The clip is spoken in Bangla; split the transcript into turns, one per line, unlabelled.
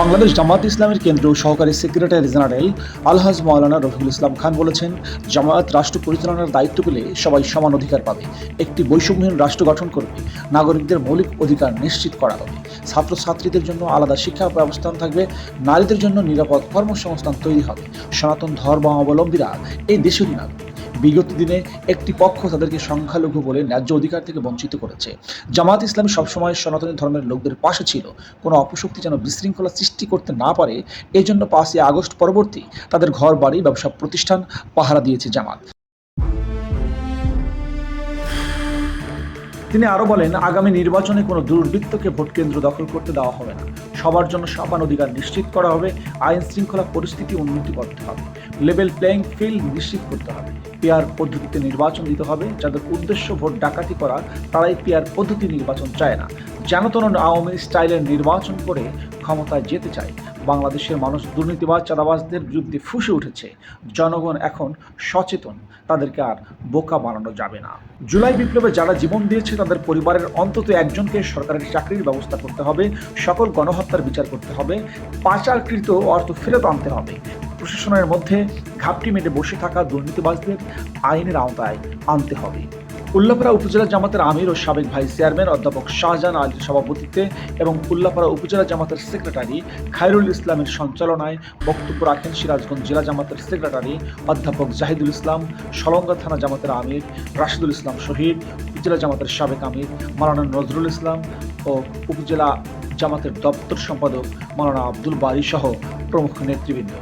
বাংলাদেশ জামাত ইসলামের কেন্দ্রীয় সহকারী সেক্রেটারি জেনারেল আলহাজ মাওলানা রফিকুল ইসলাম খান বলেছেন, জামায়াত রাষ্ট্র পরিচালনার দায়িত্ব পেলে সবাই সমান অধিকার পাবে। একটি বৈষম্যহীন রাষ্ট্র গঠন করবে, নাগরিকদের মৌলিক অধিকার নিশ্চিত করা হবে। ছাত্রছাত্রীদের জন্য আলাদা শিক্ষা ব্যবস্থা থাকবে, নারীদের জন্য নিরাপদ কর্মসংস্থান তৈরি হবে। সনাতন ধর্মাবলম্বীরা এই দেশেরই নাগরিক বিগত দিনে একটি পক্ষ তাদেরকে সংখ্যালঘু বলে ন্যায্য অধিকার থেকে বঞ্চিত করেছে। জামাত ইসলাম সবসময় সনাতনী ধর্মের লোকদের পাশে ছিল। কোনো অপশক্তি যেন বিশৃঙ্খলা সৃষ্টি করতে না পারে এই জন্য পাঁচই আগস্ট পরবর্তী তাদের ঘর, বাড়ি, ব্যবসা, প্রতিষ্ঠান পাহারা দিয়েছে জামাত। তিনি আরও বলেন, আগামী নির্বাচনে কোনো দুর্বৃত্তকে ভোট কেন্দ্র দখল করতে দেওয়া হবে না। সবার জন্য সমান অধিকার নিশ্চিত করা হবে, আইন শৃঙ্খলা পরিস্থিতি উন্নতি করতে হবে লেভেল প্লেয়িং ফিল্ড নিশ্চিত করতে হবে পেয়ার পদ্ধতিতে নির্বাচন দিতে হবে, যাদের উদ্দেশ্য ভোট ডাকাতি করা, তারাই পেয়ার পদ্ধতি নির্বাচন চায় না। যেন তেন আওয়ামী স্টাইলের নির্বাচন করে ক্ষমতায় যেতে চায়। বাংলাদেশের মানুষ দুর্নীতিবাজ, চাঁদাবাজদের বিরুদ্ধে ফুসে উঠেছে। জনগণ এখন সচেতন, তাদেরকে আর বোকা বানানো যাবে না। জুলাই বিপ্লবে যারা জীবন দিয়েছে, তাদের পরিবারের অন্তত একজনকে সরকারের চাকরির ব্যবস্থা করতে হবে, সকল গণহত্যার বিচার করতে হবে, পাচারকৃত অর্থ ফেরত আনতে হবে। প্রশাসনের মধ্যে ঘাপটি মেটে বসে থাকা দুর্নীতিবাজদের আইনের আওতায় আনতে হবে। উল্লাপাড়া উপজেলা জামাতের আমির ও সাবেক ভাইস চেয়ারম্যান অধ্যাপক শাহজাহান আলীর সভাপতিত্বে এবং উল্লাপাড়া উপজেলা জামাতের সেক্রেটারি খায়রুল ইসলামের সঞ্চালনায় বক্তব্য রাখেন সিরাজগঞ্জ জেলা জামাতের সেক্রেটারি অধ্যাপক জাহিদুল ইসলাম, সলঙ্গা থানা জামাতের আমির রাশিদুল ইসলাম শহীদ, উপজেলা জামাতের সাবেক আমির মালানা নজরুল ইসলাম ও উপজেলা জামাতের দপ্তর সম্পাদক মালানা আব্দুল বারি সহ প্রমুখ নেতৃবৃন্দ।